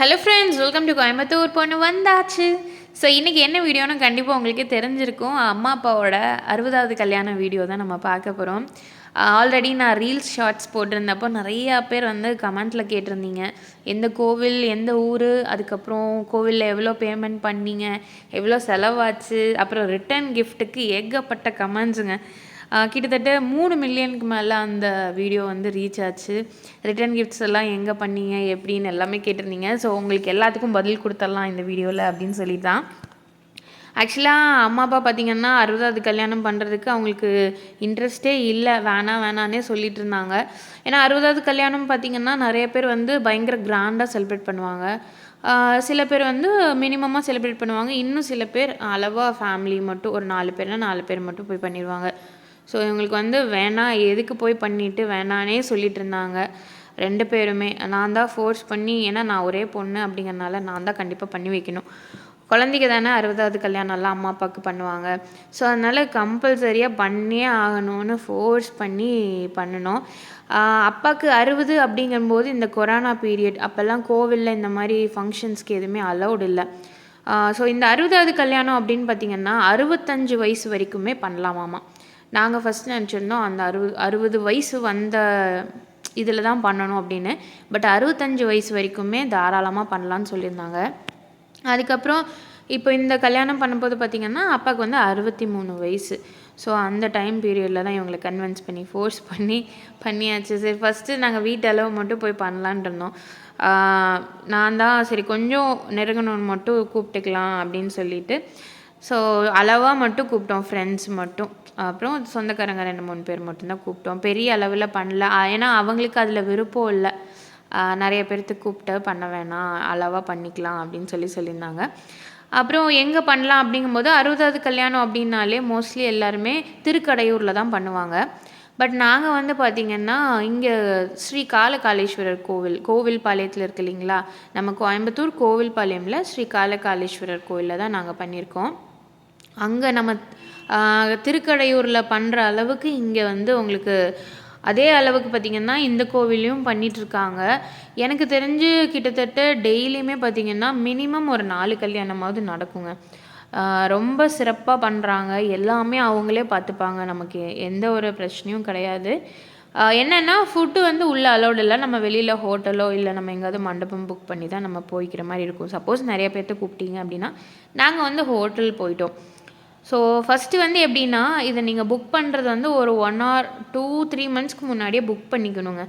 Hello friends welcome to Coimbatore பொண்ணு வந்தாச்சு. So இன்றைக்கி என்ன வீடியோன்னு கண்டிப்பாக உங்களுக்கே தெரிஞ்சிருக்கும். அம்மா அப்பாவோட அறுபதாவது கல்யாண வீடியோ தான் நம்ம பார்க்க போகிறோம் ஆல்ரெடி நான் ரீல்ஸ் ஷார்ட்ஸ் போட்டிருந்தப்போ நிறையா பேர் வந்து கமெண்ட்டில் கேட்டிருந்தீங்க. எந்த கோவில் எந்த ஊர் அதுக்கப்புறம் கோவிலில் எவ்வளோ பேமெண்ட் பண்ணீங்க எவ்வளோ செலவாச்சு அப்புறம் ரிட்டர்ன் கிஃப்ட்டுக்கு ஏகப்பட்ட கமெண்ட்ஸுங்க கிட்டத்தட்ட மூணு மில்லியனுக்கு மேலே அந்த வீடியோ வந்து ரீச் ஆச்சு. ரிட்டர்ன் கிஃப்ட்ஸ் எல்லாம் எங்கே பண்ணீங்க எப்படின்னு எல்லாமே கேட்டிருந்தீங்க. ஸோ உங்களுக்கு எல்லாத்துக்கும் பதில் கொடுத்துடலாம் இந்த வீடியோவில் அப்படின்னு சொல்லி தான் ஆக்சுவலாக அம்மா அப்பா பார்த்திங்கன்னா அறுபதாவது கல்யாணம் பண்ணுறதுக்கு அவங்களுக்கு இன்ட்ரெஸ்டே இல்லை. வேணாம் வேணான்னே சொல்லிட்டு இருந்தாங்க. ஏன்னா அறுபதாவது கல்யாணம் பார்த்தீங்கன்னா நிறைய பேர் வந்து பயங்கர கிராண்டாக செலிப்ரேட் பண்ணுவாங்க. சில பேர் வந்து மினிமமாக செலிப்ரேட் பண்ணுவாங்க. இன்னும் சில பேர் அளவாக ஃபேமிலி மட்டும் ஒரு நாலு பேர்னா நாலு பேர் மட்டும் போய் பண்ணிடுவாங்க. ஸோ இவங்களுக்கு வந்து வேணாம் எதுக்கு போய் பண்ணிட்டு வேணானே சொல்லிட்டு இருந்தாங்க. ரெண்டு பேருமே. நான் தான் ஃபோர்ஸ் பண்ணி ஏன்னா நான் ஒரே பொண்ணு அப்படிங்கறனால நான் தான் கண்டிப்பாக பண்ணி வைக்கணும். குழந்தைக்கு தானே அறுபதாவது கல்யாணம்லாம் அம்மா அப்பாவுக்கு பண்ணுவாங்க. ஸோ அதனால் கம்பல்சரியாக பண்ணியே ஆகணும்னு ஃபோர்ஸ் பண்ணி பண்ணணும் அப்பாவுக்கு அறுபது அப்படிங்கும்போது இந்த கொரோனா பீரியட் அப்போல்லாம் கோவிலில் இந்த மாதிரி ஃபங்க்ஷன்ஸ்க்கு எதுவுமே அலௌடு இல்லை. ஸோ இந்த அறுபதாவது கல்யாணம் அப்படின்னு பார்த்தீங்கன்னா அறுபத்தஞ்சு வயசு வரைக்குமே பண்ணலாமாமா நாங்கள் ஃபஸ்ட் நினச்சிருந்தோம் அந்த அறுபது அறுபது வயசு வந்த இதில் தான் பண்ணணும் அப்படின்னு. பட் அறுபத்தஞ்சு வயசு வரைக்குமே தாராளமாக பண்ணலான்னு சொல்லியிருந்தாங்க. அதுக்கப்புறம் இப்போ இந்த கல்யாணம் பண்ணும்போது பார்த்திங்கன்னா அப்பாவுக்கு வந்து அறுபத்தி மூணு வயசு. ஸோ அந்த டைம் பீரியடில் தான் இவங்களை கன்வின்ஸ் பண்ணி ஃபோர்ஸ் பண்ணி பண்ணியாச்சு. சரி ஃபஸ்ட்டு நாங்கள் வீட்டளவு மட்டும் போய் பண்ணலான் இருந்தோம். நான் தான் சரி கொஞ்சம் நெருங்கணும்னு மட்டும் கூப்பிட்டுக்கலாம் அப்படின்னு சொல்லிட்டு. ஸோ அளவாக மட்டும் கூப்பிட்டோம் ஃப்ரெண்ட்ஸ் மட்டும். அப்புறம் சொந்தக்காரங்க ரெண்டு மூணு பேர் மட்டும்தான் கூப்பிட்டோம். பெரிய அளவில் பண்ணல. ஏன்னா அவங்களுக்கு அதில் விருப்பம் இல்லை. நிறைய பேர்த்து கூப்பிட்டு பண்ண வேணாம் அளவாக பண்ணிக்கலாம் அப்படின்னு சொல்லி சொல்லியிருந்தாங்க. அப்புறம் எங்கே பண்ணலாம் அப்படிங்கும்போது அறுபதாவது கல்யாணம் அப்படின்னாலே மோஸ்ட்லி எல்லாருமே திருக்கடையூரில் தான் பண்ணுவாங்க. பட் நாங்கள் வந்து பார்த்திங்கன்னா இங்கே ஸ்ரீ காலகாலேஸ்வரர் கோவில் கோவில் பாளையத்தில் இருக்கு இல்லைங்களா? நம்ம கோயம்புத்தூர் கோவில் பாளையமில் ஸ்ரீ காலகாலேஸ்வரர் கோவிலில் தான் நாங்கள் பண்ணியிருக்கோம். அங்கே நம்ம திருக்கடையூரில் பண்ணுற அளவுக்கு இங்கே வந்து உங்களுக்கு அதே அளவுக்கு பார்த்திங்கன்னா இந்த கோவிலையும் பண்ணிகிட்ருக்காங்க எனக்கு தெரிஞ்சு கிட்டத்தட்ட டெய்லியுமே பார்த்திங்கன்னா மினிமம் ஒரு நாலு கல்யாணமாவது நடக்குங்க. ரொம்ப சிறப்பாக பண்ணுறாங்க எல்லாமே அவங்களே பார்த்துப்பாங்க நமக்கு எந்த ஒரு பிரச்சனையும் கிடையாது. என்னென்னா ஃபுட்டு வந்து உள்ளே அலோடு இல்லை. நம்ம வெளியில் ஹோட்டலோ இல்லை நம்ம எங்கேயாவது மண்டபம் புக் பண்ணி தான் நம்ம போய்க்கிற மாதிரி இருக்கும். சப்போஸ் நிறைய பேர்த்த கூப்பிட்டீங்க அப்படின்னா நாங்கள் வந்து ஹோட்டல் போயிட்டோம். ஸோ ஃபஸ்ட்டு வந்து எப்படின்னா இதை நீங்கள் புக் பண்ணுறது வந்து ஒரு ஒன் ஆர் டூ த்ரீ மந்த்ஸ்க்கு முன்னாடியே புக் பண்ணிக்கணுங்க.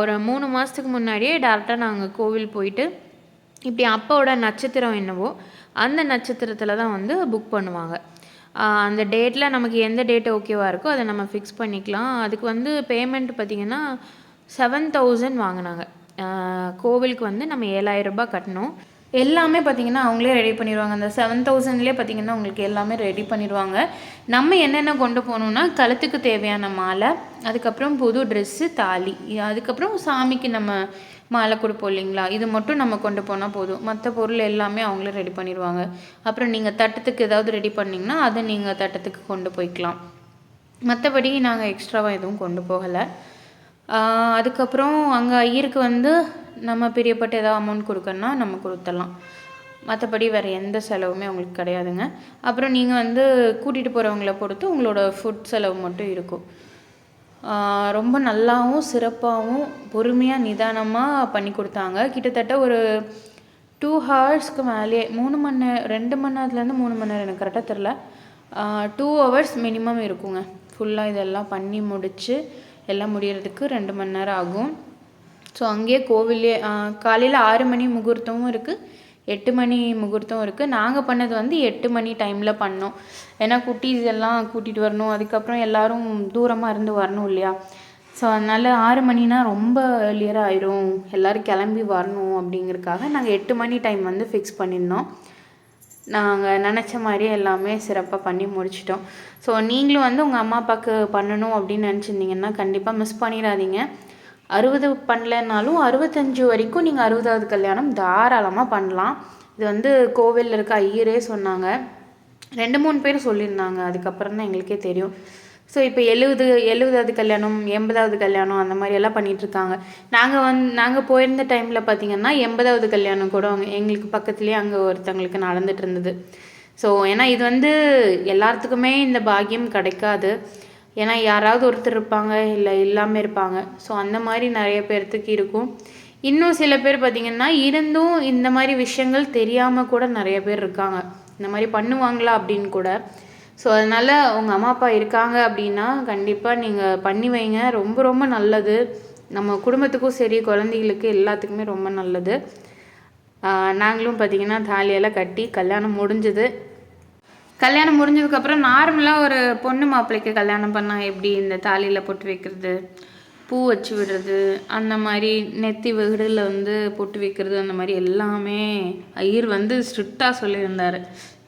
ஒரு மூணு மாதத்துக்கு முன்னாடியே டேரெக்டாக நாங்கள் கோவில் போயிட்டு இப்படி அப்பாவோட நட்சத்திரம் என்னவோ அந்த நட்சத்திரத்தில் தான் வந்து புக் பண்ணுவாங்க. அந்த டேட்டில் நமக்கு எந்த டேட் ஓகேவாக இருக்கோ அதை நம்ம ஃபிக்ஸ் பண்ணிக்கலாம். அதுக்கு வந்து பேமெண்ட் பார்த்திங்கன்னா செவன் தௌசண்ட் வாங்கினாங்க. கோவிலுக்கு வந்து நம்ம ஏழாயிரம் ரூபாய் கட்டணும். எல்லாமே பார்த்தீங்கன்னா அவங்களே ரெடி பண்ணிடுவாங்க. அந்த செவன் தௌசண்ட்லேயே பார்த்தீங்கன்னா உங்களுக்கு எல்லாமே ரெடி பண்ணிடுவாங்க. நம்ம என்னென்ன கொண்டு போகணுன்னா கழுத்துக்கு தேவையான மாலை அதுக்கப்புறம் புது ட்ரெஸ்ஸு தாலி அதுக்கப்புறம் சாமிக்கு நம்ம மாலை கொடுப்போம் இல்லைங்களா? இது மட்டும் நம்ம கொண்டு போனால் போதும். மற்ற பொருள் எல்லாமே அவங்களே ரெடி பண்ணிடுவாங்க அப்புறம் நீங்கள் தட்டத்துக்கு ஏதாவது ரெடி பண்ணிங்கன்னா அதை நீங்கள் தட்டத்துக்கு கொண்டு போய்க்கலாம். மற்றபடி நாங்கள் எக்ஸ்ட்ராவாக எதுவும் கொண்டு போகலை. அதுக்கப்புறம் அங்கே ஐயருக்கு வந்து நம்ம பிரியப்பட்ட ஏதாவது அமௌண்ட் கொடுக்கணுன்னா நம்ம கொடுத்துடலாம். மற்றபடி வேறு எந்த செலவுமே உங்களுக்கு கிடையாதுங்க. அப்புறம் நீங்கள் வந்து கூட்டிகிட்டு போகிறவங்கள பொறுத்து உங்களோட ஃபுட் செலவு மட்டும் இருக்கும். ரொம்ப நல்லாவும் சிறப்பாகவும் பொறுமையாக நிதானமாக பண்ணி கொடுத்தாங்க. கிட்டத்தட்ட ஒரு டூ ஹவர்ஸ்க்கு மேலேயே மூணு மணி நேரம் ரெண்டு மணி நேரத்துலேருந்து மூணு மணி நேரம் எனக்கு கரெக்டாக தெரில டூ ஹவர்ஸ் மினிமம் இருக்குங்க. ஃபுல்லாக இதெல்லாம் பண்ணி முடித்து எல்லாம் முடிகிறதுக்கு ரெண்டு மணி நேரம் ஆகும். ஸோ அங்கேயே கோவிலே காலையில் ஆறு மணி முகூர்த்தமும் இருக்குது எட்டு மணி முகூர்த்தம் இருக்குது நாங்கள் பண்ணது வந்து எட்டு மணி டைமில் பண்ணோம். ஏன்னா குட்டீஸ் எல்லாம் கூட்டிகிட்டு வரணும். அதுக்கப்புறம் எல்லோரும் தூரமாக இருந்து வரணும் இல்லையா? ஸோ அதனால் ஆறு மணினா ரொம்ப ஏர்லியராக ஆயிரும். எல்லோரும் கிளம்பி வரணும் அப்படிங்கிறதுக்காக நாங்கள் எட்டு மணி டைம் வந்து ஃபிக்ஸ் பண்ணியிருந்தோம். நாங்கள் நினச்ச மாதிரியே எல்லாமே சிறப்பாக பண்ணி முடிச்சிட்டோம். ஸோ நீங்களும் வந்து உங்கள் அம்மா அப்பாவுக்கு பண்ணணும் அப்படின்னு நினச்சிருந்தீங்கன்னா கண்டிப்பாக மிஸ் பண்ணிடாதீங்க. அறுபது பண்ணலைன்னாலும் அறுபத்தஞ்சு வரைக்கும் நீங்கள் அறுபதாவது கல்யாணம் தாராளமாக பண்ணலாம். இது வந்து கோவிலில் இருக்க ஐயரே சொன்னாங்க. ரெண்டு மூணு பேர் சொல்லியிருந்தாங்க. அதுக்கப்புறம் தான் எங்களுக்கே தெரியும். ஸோ இப்போ எழுபது எழுபதாவது கல்யாணம் எண்பதாவது கல்யாணம் அந்த மாதிரி எல்லாம் பண்ணிகிட்ருக்காங்க நாங்கள் வந் நாங்கள் போயிருந்த டைமில் பார்த்திங்கன்னா எண்பதாவது கல்யாணம் கூட அவங்க எங்களுக்கு பக்கத்துலேயே அங்கே ஒருத்தவங்களுக்கு நடந்துட்டு இருந்தது. ஸோ ஏன்னா இது வந்து எல்லாத்துக்குமே இந்த பாக்கியம் கிடைக்காது. ஏன்னா யாராவது ஒருத்தர் இருப்பாங்க இல்லை இல்லாமல் இருப்பாங்க. ஸோ அந்த மாதிரி நிறைய பேர்த்துக்கு இருக்கும். இன்னும் சில பேர் பார்த்திங்கன்னா இருந்தும் இந்த மாதிரி விஷயங்கள் தெரியாமல் கூட நிறைய பேர் இருக்காங்க. இந்த மாதிரி பண்ணுவாங்களா அப்படின்னு கூட. ஸோ அதனால் உங்கள் அம்மா அப்பா இருக்காங்க அப்படின்னா கண்டிப்பாக நீங்கள் பண்ணி வைங்க. ரொம்ப ரொம்ப நல்லது. நம்ம குடும்பத்துக்கும் சரி குழந்தைகளுக்கு எல்லாத்துக்குமே ரொம்ப நல்லது. நாங்களும் பார்த்திங்கன்னா தாலியெல்லாம் கட்டி கல்யாணம் முடிஞ்சது. கல்யாணம் முடிஞ்சதுக்கப்புறம் நார்மலாக ஒரு பொண்ணு மாப்பிள்ளைக்கு கல்யாணம் பண்ணால் எப்படி? இந்த தாலியில் போட்டு வைக்கிறது பூ வச்சு விடுறது அந்த மாதிரி நெத்தி விகடில் வந்து பொட்டு வைக்கிறது அந்த மாதிரி எல்லாமே ஐயர் வந்து ஸ்ட்ரிக்டாக சொல்லியிருந்தார்.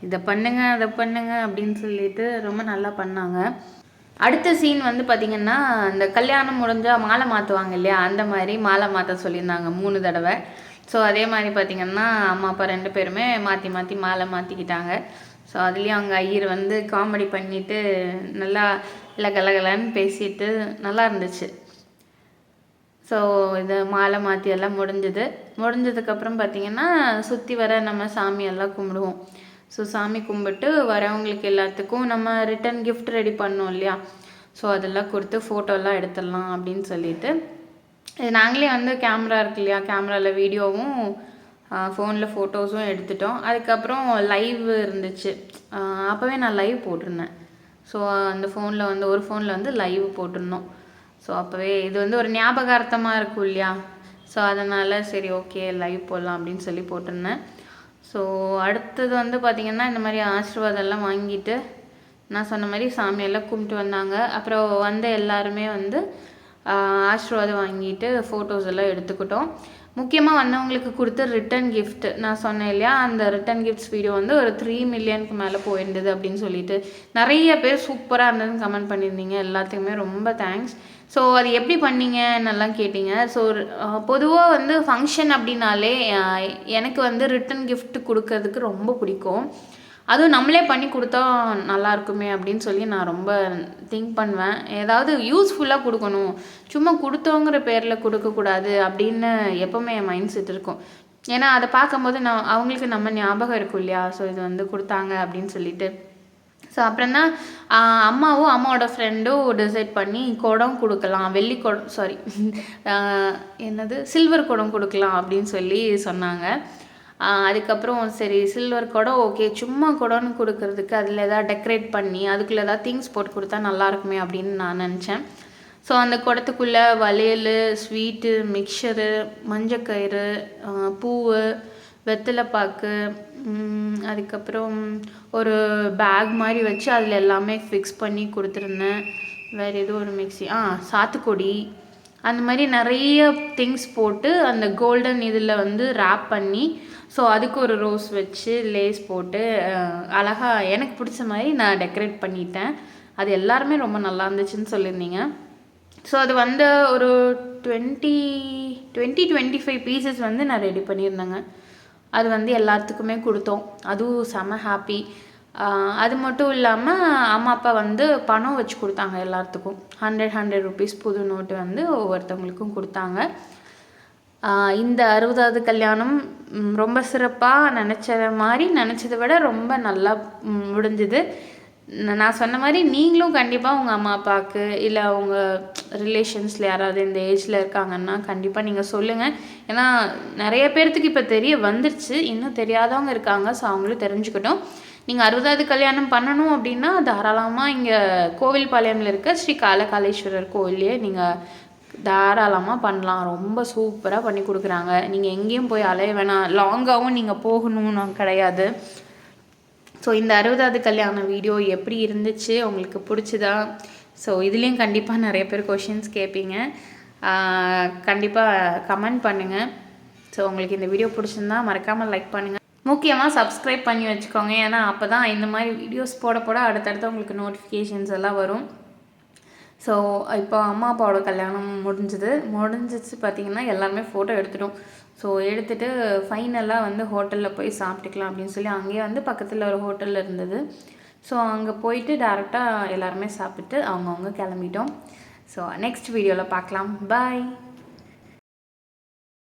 இதை பண்ணுங்க அதை பண்ணுங்க அப்படின்னு சொல்லிட்டு ரொம்ப நல்லா பண்ணாங்க. அடுத்த சீன் வந்து பார்த்திங்கன்னா இந்த கல்யாணம் முடிஞ்சால் மாலை மாற்றுவாங்க இல்லையா? அந்த மாதிரி மாலை மாற்ற சொல்லியிருந்தாங்க மூணு தடவை. ஸோ அதே மாதிரி பார்த்திங்கன்னா அம்மா அப்பா ரெண்டு பேருமே மாற்றி மாற்றி மாலை மாற்றிக்கிட்டாங்க ஸோ அதுலேயும் அவங்க ஐயர் வந்து காமெடி பண்ணிவிட்டு நல்லா இல்லை கலகலன்னு பேசிட்டு நல்லா இருந்துச்சு. ஸோ இது மாலை மாற்றி எல்லாம் முடிஞ்சது. முடிஞ்சதுக்கப்புறம் பார்த்திங்கன்னா சுற்றி வர நம்ம சாமியெல்லாம் கும்பிடுவோம். ஸோ சாமி கும்பிட்டு வரவங்களுக்கு எல்லாத்துக்கும் நம்ம ரிட்டன் கிஃப்ட் ரெடி பண்ணோம் இல்லையா? ஸோ அதெல்லாம் கொடுத்து ஃபோட்டோலாம் எடுத்துடலாம் அப்படின்னு சொல்லிட்டு. நாங்களே வந்து கேமரா இருக்கு இல்லையா? கேமராவில் வீடியோவும் ஃபோனில் ஃபோட்டோஸும் எடுத்துட்டோம். அதுக்கப்புறம் லைவ் இருந்துச்சு. அப்போவே நான் லைவ் போட்டிருந்தேன். ஸோ அந்த ஃபோனில் வந்து ஒரு ஃபோனில் வந்து லைவ் போட்டிருந்தோம். ஸோ அப்போவே இது வந்து ஒரு ஞாபகார்த்தமாக இருக்கும் இல்லையா? ஸோ அதனால் சரி ஓகே லைவ் போடலாம் அப்படின்னு சொல்லி போட்டிருந்தேன். ஸோ அடுத்தது வந்து பார்த்திங்கன்னா இந்த மாதிரி ஆசீர்வாதம்லாம் வாங்கிட்டு நான் சொன்ன மாதிரி சாமியெல்லாம் கும்பிட்டு வந்தாங்க. அப்புறம் வந்த எல்லாருமே வந்து ஆசீர்வாதம் வாங்கிட்டு ஃபோட்டோஸ் எல்லாம் எடுத்துக்கிட்டோம். முக்கியமாக வந்தவங்களுக்கு கொடுத்த ரிட்டன் கிஃப்ட் நான் சொன்னேன் இல்லையா? அந்த ரிட்டன் கிஃப்ட்ஸ் வீடியோ வந்து ஒரு த்ரீ மில்லியனுக்கு மேலே போயிருந்தது அப்படின்னு சொல்லிட்டு. நிறைய பேர் சூப்பராக இருந்ததுன்னு கமெண்ட் பண்ணியிருந்தீங்க. எல்லாத்துக்குமே ரொம்ப தேங்க்ஸ் ஸோ அது எப்படி பண்ணீங்க நல்லா கேட்டிங்க? ஸோ பொதுவாக வந்து ஃபங்க்ஷன் அப்படின்னாலே எனக்கு வந்து ரிட்டன் கிஃப்ட் கொடுக்கறதுக்கு ரொம்ப பிடிக்கும். அதுவும் நம்மளே பண்ணி கொடுத்தா நல்லா இருக்குமே அப்படின்னு சொல்லி நான் ரொம்ப திங்க் பண்ணுவேன். ஏதாவது யூஸ்ஃபுல்லாக கொடுக்கணும். சும்மா கொடுத்தோங்கிற பேரில் கொடுக்கக்கூடாது அப்படின்னு எப்போவுமே என் மைண்ட் செட் இருக்கும். ஏன்னா அதை பார்க்கும்போது நான் அவங்களுக்கு நம்ம ஞாபகம் இருக்கும் இல்லையா? ஸோ இது வந்து கொடுத்தாங்க அப்படின்னு சொல்லிட்டு. ஸோ அப்புறம் தான் அம்மாவும் அம்மாவோட ஃப்ரெண்டும் டிசைட் பண்ணி குடம் கொடுக்கலாம். வெள்ளி குடம் சாரி என்னது? சில்வர் குடம் கொடுக்கலாம் அப்படின்னு சொல்லி சொன்னாங்க. அதுக்கப்புறம் சரி சில்வர் குடம் ஓகே சும்மா குடம்னு கொடுக்கறதுக்கு அதில் எதாவது டெக்கரேட் பண்ணி அதுக்குள்ளே ஏதாவது திங்ஸ் போட்டு கொடுத்தா நல்லாயிருக்குமே அப்படின்னு நான் நினச்சேன். ஸோ அந்த குடத்துக்குள்ளே வளையல் ஸ்வீட்டு மிக்சரு மஞ்சக்கயிறு பூவு வெத்தலைப்பாக்கு அதுக்கப்புறம் ஒரு பேக் மாதிரி வச்சு அதில் எல்லாமே ஃபிக்ஸ் பண்ணி கொடுத்துருந்தேன். வேறு ஏதோ ஒரு மிக்சி ஆ சாத்துக்குடி. அந்த மாதிரி நிறைய திங்ஸ் போட்டு அந்த கோல்டன் இதில் வந்து ரேப் பண்ணி ஸோ அதுக்கு ஒரு ரோஸ் வச்சு லேஸ் போட்டு அழகாக எனக்கு பிடிச்ச மாதிரி நான் டெக்கரேட் பண்ணிட்டேன். அது எல்லாருமே ரொம்ப நல்லா இருந்துச்சுன்னு சொல்லியிருந்தீங்க. ஸோ அது வந்து ஒரு twenty twenty twenty five pieces வந்து நான் ரெடி பண்ணியிருந்தேங்க. அது வந்து எல்லாத்துக்குமே கொடுத்தோம். அதுவும் செம ஹாப்பி அது மட்டும் இல்லாமல் அம்மா அப்பா வந்து பணம் வச்சு கொடுத்தாங்க எல்லாத்துக்கும். ஹண்ட்ரட் ஹண்ட்ரட் ருபீஸ் புது நோட்டு வந்து ஒவ்வொருத்தவங்களுக்கும் கொடுத்தாங்க. இந்த அறுபதாவது கல்யாணம் ரொம்ப சிறப்பாக நினச்சத மாதிரி நினச்சத விட ரொம்ப நல்லா முடிஞ்சுது. நான் சொன்ன மாதிரி நீங்களும் கண்டிப்பாக உங்கள் அம்மா அப்பாவுக்கு இல்லை அவங்க ரிலேஷன்ஸில் யாராவது இந்த ஏஜில் இருக்காங்கன்னா கண்டிப்பாக நீங்கள் சொல்லுங்கள் ஏன்னா நிறைய பேர்த்துக்கு இப்போ தெரிய வந்துருச்சு. இன்னும் தெரியாதவங்க இருக்காங்க ஸோ அவங்களும் தெரிஞ்சுக்கிட்டோம். நீங்கள் அறுபதாவது கல்யாணம் பண்ணணும் அப்படின்னா தாராளமாக இங்கே கோவில்பாளையமில் இருக்க ஸ்ரீ காலகாலேஸ்வரர் கோவிலே நீங்கள் தாராளமாக பண்ணலாம். ரொம்ப சூப்பராக பண்ணி கொடுக்குறாங்க. நீங்கள் எங்கேயும் போய் அலைய வேணாம். லாங்காகவும் நீங்கள் போகணும்னு கிடையாது. ஸோ இந்த அறுபதாவது கல்யாண வீடியோ எப்படி இருந்துச்சு? உங்களுக்கு பிடிச்சதா? ஸோ இதுலேயும் கண்டிப்பாக நிறைய பேர் கொஷின்ஸ் கேட்பீங்க. கண்டிப்பாக கமெண்ட் பண்ணுங்கள் ஸோ உங்களுக்கு இந்த வீடியோ பிடிச்சிருந்தா மறக்காமல் லைக் பண்ணுங்கள் முக்கியமாக சப்ஸ்கிரைப் பண்ணி வச்சுக்கோங்க. ஏன்னா அப்போ தான் இந்த மாதிரி வீடியோஸ் போட போட அடுத்தடுத்து உங்களுக்கு நோட்டிஃபிகேஷன்ஸ் எல்லாம் வரும். ஸோ இப்போ அம்மா அப்பாவோட கல்யாணம் முடிஞ்சுது. முடிஞ்சிச்சு பார்த்திங்கன்னா எல்லாருமே ஃபோட்டோ எடுத்துட்டோம். ஸோ எடுத்துகிட்டு ஃபைனலாக வந்து ஹோட்டலில் போய் சாப்பிட்டுக்கலாம் அப்படின்னு சொல்லி அங்கேயே வந்து பக்கத்தில் ஒரு ஹோட்டலில் இருந்தது. ஸோ அங்கே போயிட்டு டேரெக்டாக எல்லாருமே சாப்பிட்டு அவங்கவுங்க கிளம்பிட்டோம். ஸோ நெக்ஸ்ட் வீடியோவில் பார்க்கலாம். பாய்